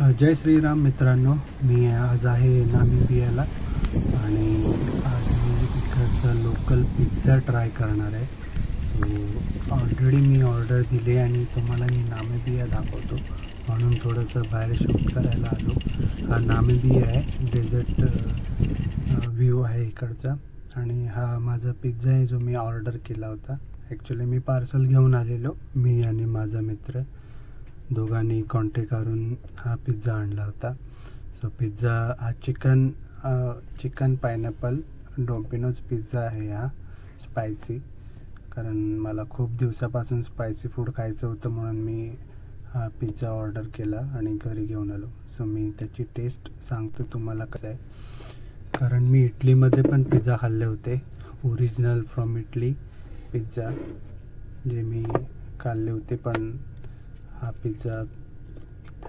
जय श्रीराम मित्रांनो मी आज आहे नामिबियाला आणि आज मी इकडचा लोकल पिझ्झा ट्राय करणार आहे. सो ऑलरेडी मी ऑर्डर दिली आणि तुम्हाला मी नामिबिया दाखवतो. म्हणून थोडंसं बाहेर शूट करायला आलो. हा नामिबिया आहे डेझर्ट व्ह्यू आहे इकडचा. आणि हा माझा पिझ्झा आहे जो मी ऑर्डर केला होता. ॲक्च्युली मी पार्सल घेऊन आलेलो मी आणि माझा मित्र. दोघांनी कॉन्टॅक्ट करून हा पिझ्झा आणला होता. सो पिझ्झा हा chicken chicken pineapple Domino's pizza आहे हा स्पायसी कारण मला खूप दिवसापासून स्पायसी फूड खायचं होतं म्हणून मी हा पिझ्झा ऑर्डर केला आणि घरी घेऊन आलो. सो मी त्याची टेस्ट सांगतो तुम्हाला कसं आहे. कारण मी इटलीमध्ये पण पिझ्झा खाल्ले होते. ओरिजिनल फ्रॉम इटली पिझ्झा जे मी खाल्ले होते पण हा पिझ्झा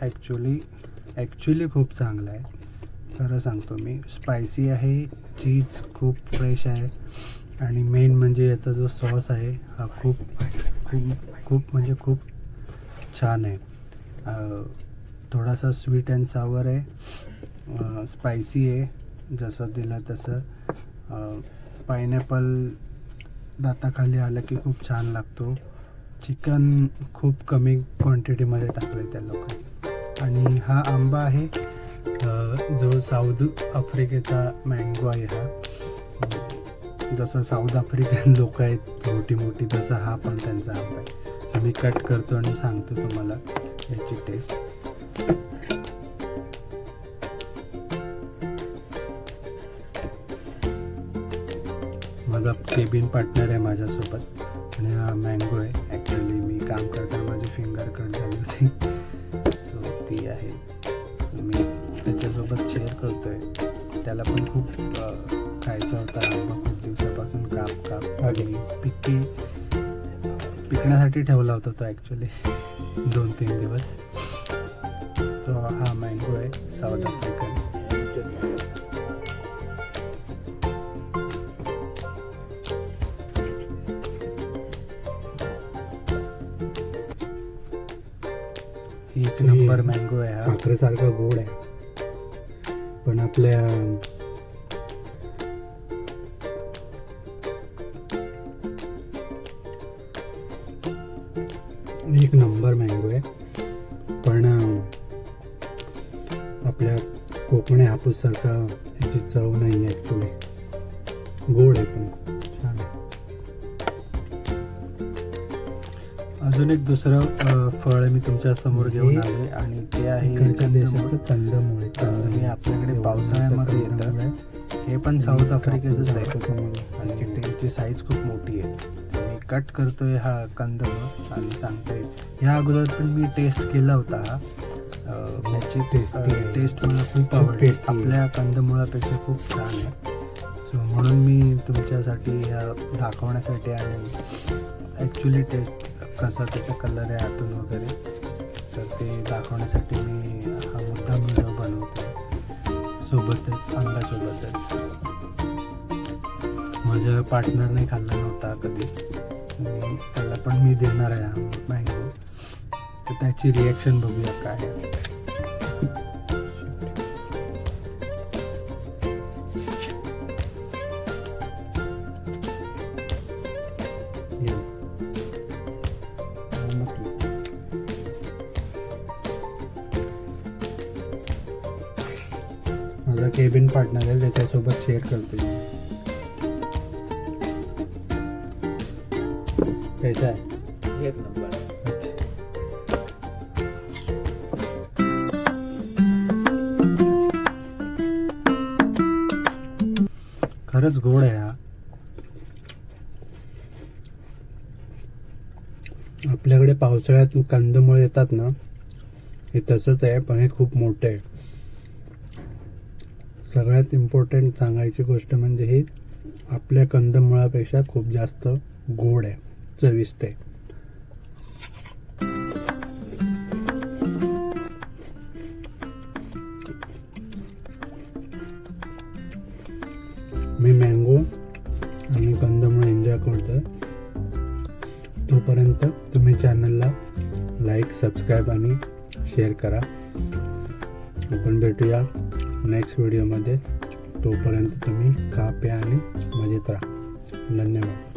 ॲक्च्युली ॲक्च्युली खूप चांगला आहे. खरं सांगतो मी स्पायसी आहे चीज खूप फ्रेश आहे आणि मेन म्हणजे याचा जो सॉस आहे हा खूप खूप खूप म्हणजे खूप छान आहे. थोडासा स्वीट अँड सावर आहे स्पायसी आहे जसं दिलं तसं. पायनॅपल दाताखाली आलं की खूप छान लागतो. चिकन खूप कमी क्वांटिटीमध्ये टाकलं आहे त्या लोकांनी. आणि हा आंबा आहे जो साऊथ आफ्रिकेचा मँगो आहे हा. जसं साऊथ आफ्रिकन लोक आहेत मोठी मोठी तसा हा पण त्यांचा आंबा आहे. सो मी कट करतो आणि सांगतो तुम्हाला याची टेस्ट माझा केबिन पार्टनर आहे माझ्यासोबत. आणि हा मँगो आहे. काम करताना माझी फिंगर कट झाली होती. सो ती आहे. मी त्याच्यासोबत शेअर करतो आहे त्याला पण खूप खायचा होता आंबा खूप दिवसापासून काप काप आणि पिके पिकण्यासाठी ठेवला होता तो ॲक्च्युली दोन तीन दिवस. सो हा मँगो आहे साऊथ आफ्रिकन एक नंबर मँगो आहे साखरेसारखा गोड आहे. पण आपल्या एक नंबर मँगो आहे. पण आपल्या कोकणी हापूससारखा याची चव नाही आहे ॲक्च्युली गोड आहे पण. अजून एक दुसरं फळ मी तुमच्यासमोर घेऊन आले आणि ते आहे इकडच्या कंदमूळ. देशाचं कंदमुळे. हे आपल्याकडे पावसाळ्यामध्ये येतं. हे पण साऊथ आफ्रिकेचंच आहे. आणि त्याची साईज खूप मोठी आहे. मी कट करतोय हा कंदमूळ आणि सांगतोय. ह्या अगोदर पण मी टेस्ट केला होता हा. अ, याची Tasty आहे. टेस्ट मला खूप आहे. आपल्या कंदमुळापेक्षा खूप छान आहे. सो म्हणून मी तुमच्यासाठी ह्या दाखवण्यासाठी आणि ॲक्च्युली टेस्ट कसा त्याचा कलर आहे आतून वगैरे. तर ते दाखवण्यासाठी मी हा मुद्दा व्हिडिओ बनवतो सोबतच अंगासोबतच. माझ्या पार्टनरने खाल्ला नव्हता कधी. आणि त्याला पण मी देणार आहे हा मँगो तर त्याची रिॲक्शन बघूया काय केबिन पार्टनर आहे त्याच्यासोबत शेअर करतो कैसा आहे. एक नंबर. खरंच गोड आहे हा. आपल्याकडे पावसाळ्यात कंदमुळे येतात ना हे तसंच आहे पण हे खूप मोठं आहे. सगळ्यात इम्पॉर्टंट सांगायची गोष्ट म्हणजे ही आपल्या कंदमुळापेक्षा खूप जास्त गोड आहे चविष्ट आहे. मी मँगो आणि कंदमुळे एन्जॉय करतोय. तोपर्यंत तुम्ही चॅनलला लाईक सबस्क्राईब आणि शेअर करा. आपण भेटूया. नेक्स्ट व्हिडिओमध्ये तोपर्यंत तुम्ही खा प्या आणि मजेत राहा. धन्यवाद.